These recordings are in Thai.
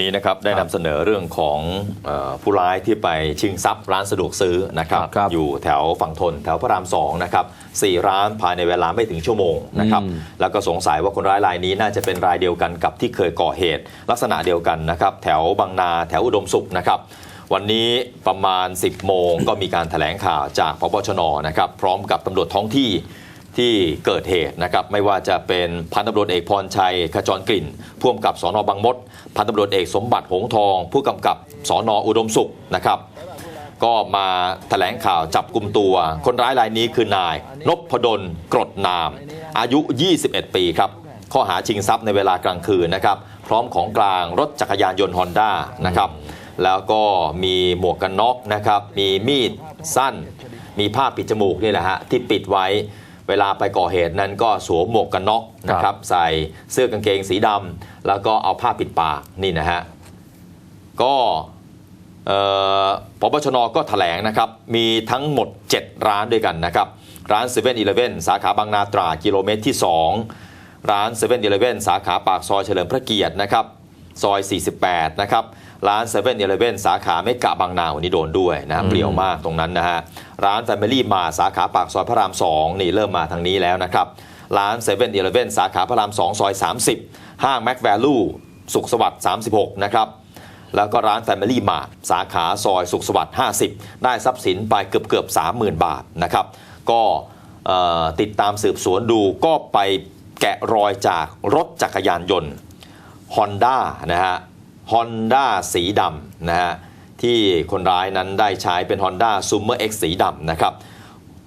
นี้นะครับได้นำเสนอเรื่องของเออผู้ร้ายที่ไปชิงทรัพย์ร้านสะดวกซื้อนะครับครับอยู่แถวฝั่งทนแถวพระรามสองนะครับสี่ร้านภายในเวลาไม่ถึงชั่วโมงนะครับอืมแล้วก็สงสัยว่าคนร้ายรายนี้น่าจะเป็นรายเดียวกันกับที่เคยก่อเหตุ ลักษณะเดียวกันนะครับแถวบางนาแถวอุดมสุขนะครับวันนี้ประมาณ 10 โมงก็มีการแถลงข่าวจากพบชนนะครับพร้อมกับตำรวจท้องที่ ที่เกิดเหตุนะครับไม่ว่าจะเป็นพันตำรวจเอกพรชัย ขจรกลิ่นผู้กำกับสอนอบางมด พันตำรวจเอกสมบัติหงทอง ผู้กำกับสอนออุดมสุขนะครับ ก็มาแถลงข่าวจับกลุ่มตัว คนร้ายรายนี้คือนายนพดลกรดนาม อายุ 21 ปีครับ ข้อหาชิงทรัพย์ในเวลากลางคืนนะครับ พร้อมของกลางรถจักรยานยนต์ฮอนด้านะครับแล้วก็มีหมวกกันน็อกนะครับ มีมีดสั้น มีผ้าปิดจมูกนี่แหละฮะที่ปิดไว้ เวลาไปก่อเหตุนั้นก็สวมหมวกกันน็อกนะครับ ใส่เสื้อกางเกงสีดำแล้วก็เอาผ้าปิดปากนี่นะฮะก็เอ่อพบชนก็แถลงนะครับ มีทั้งหมด 7 ร้านด้วยกันนะครับ ร้าน7 e เ e ่ e อสาขาบางนาตราดกิโลเมตรที่ 2 ร้าน7 e เ e ่ e สาขาปากซอยเฉลิมพระเกียรตินะครับ ซอย 48 นะครับ ร้าน7 e เ e ่ e สาขาเมกะบางนาวันนี้โดนด้วยนะเปลี่ยวมากตรงนั้นนะฮะร้าน Family มาสาขาปากซอยพระราม 2 นี่เริ่มมาทางนี้แล้วนะครับ ร้าน7 e เ e ่ e สาขาพระราม 2 ซอย 30 ห้าง Mac Value สุขสวัสดิ์36 นะครับ แล้วก็ร้าน Family Mart สาขาซอยสุขสวัสดิ์50 ได้ทรัพย์สินไปเกือบเกือบ30,000 บาทนะครับ ก็เอ่อติดตามสืบสวนดูก็ไปแกะรอยจากรถจักรยานยนต์ Honda นะฮะ Honda สีดำนะฮะที่คนร้ายนั้นได้ใช้เป็น Honda Summer X สีดำนะครับ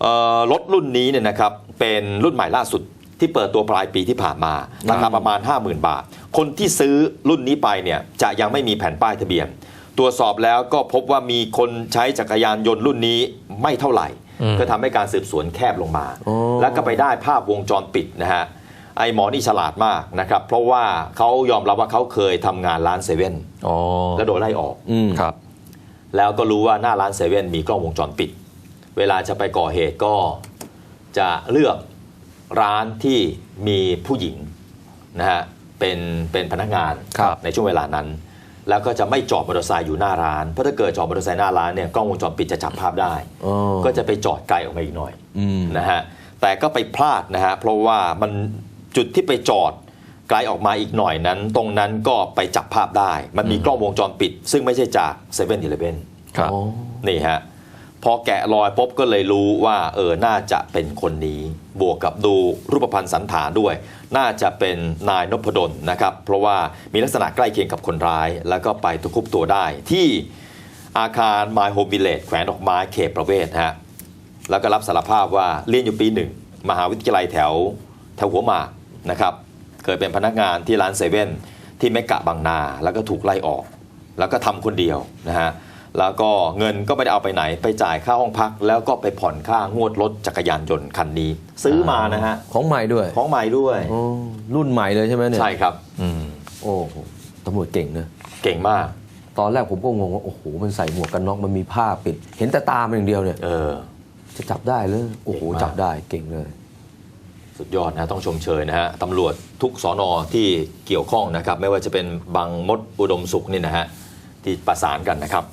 เอ่อรถรุ่นนี้เนี่ยนะครับเป็นรุ่นใหม่ล่าสุดที่เปิดตัวปลายปีที่ผ่านมาราคาประมาณ 50,000 บาท คนที่ซื้อรุ่นนี้ไปเนี่ยจะยังไม่มีแผ่นป้ายทะเบียน ตรวจสอบแล้วก็พบว่ามีคนใช้จักรยานยนต์รุ่นนี้ไม่เท่าไหร่อืมก็ทำให้การสืบสวนแคบลงมาโอ้แล้วก็ไปได้ภาพวงจรปิดนะฮะ ไอ้หมอนี่ฉลาดมากนะครับ เพราะว่าเขายอมรับว่าเขาเคยทำงานร้านเซเว่นอ๋อแล้วโดนไล่ออก อืมครับ แล้วก็รู้ว่าหน้าร้านเซเว่นมีกล้องวงจรปิด เวลาจะไปก่อเหตุก็จะเลือกร้านที่มีผู้หญิงนะฮะเป็นเป็นพนักงานครับ ในช่วงเวลานั้น แล้วก็จะไม่จอดมอเตอร์ไซค์อยู่หน้าร้าน เพราะถ้าเกิดจอดมอเตอร์ไซค์หน้าร้านเนี่ยกล้องวงจรปิดจะจับภาพได้ อ๋อก็จะไปจอดไกลออกมาอีกหน่อย อืม นะฮะแต่ก็ไปพลาดนะฮะเพราะว่ามัน จุดที่ไปจอดไกลออกมาอีกหน่อยนั้น ตรงนั้นก็ไปจับภาพได้ มันมีกล้องวงจรปิด ซึ่งไม่ใช่จาก7 e เ e ่ e อครับอ๋อนี่ฮะพอแกะรอยปุ๊บก็เลยรู้ว่า เออน่าจะเป็นคนนี้ บวกกับดูรูปพรรณสันฐานด้วย น่าจะเป็นนายนพดลนะครับ เพราะว่ามีลักษณะใกล้เคียงกับคนร้าย แล้วก็ไปตะครุบตัวได้ที่อาคาร My Home Village แขวนดอกไม้เขตประเวศฮะแล้วก็รับสารภาพว่าเรียนอยู่ปีหนึ่ง มหาวิทยาลัยแถวแถวหัวหมาก นะครับเคยเป็นพนักงานที่ร้านเซเว่นที่เมกะบางนา แล้วก็ถูกไล่ออก แล้วก็ทำคนเดียวนะฮะแล้วก็เงินก็ไม่ได้เอาไปไหน ไปจ่ายค่าห้องพัก แล้วก็ไปผ่อนค่างวดรถจักรยานยนต์คันนี้ ซื้อมานะฮะของใหม่ด้วยของใหม่ด้วยอ๋อรุ่นใหม่เลยใช่ไหมเนี่ยใช่ครับอืมโอ้โหตำรวจเก่งนะเก่งมาก ตอนแรกผมก็งงว่าโอ้โหมันใส่หมวกกันน็อกมันมีผ้าปิด เห็นแต่ตามันอย่างเดียวเนี่ยเออจะจับได้เลยโอ้โหเก่งมากจับได้เก่งเลย สุดยอดนะต้องชมเชยนะฮะตำรวจทุกสอนอที่เกี่ยวข้องนะครับ ไม่ว่าจะเป็นบางมดอุดมสุขนี่นะฮะที่ประสานกันนะครับ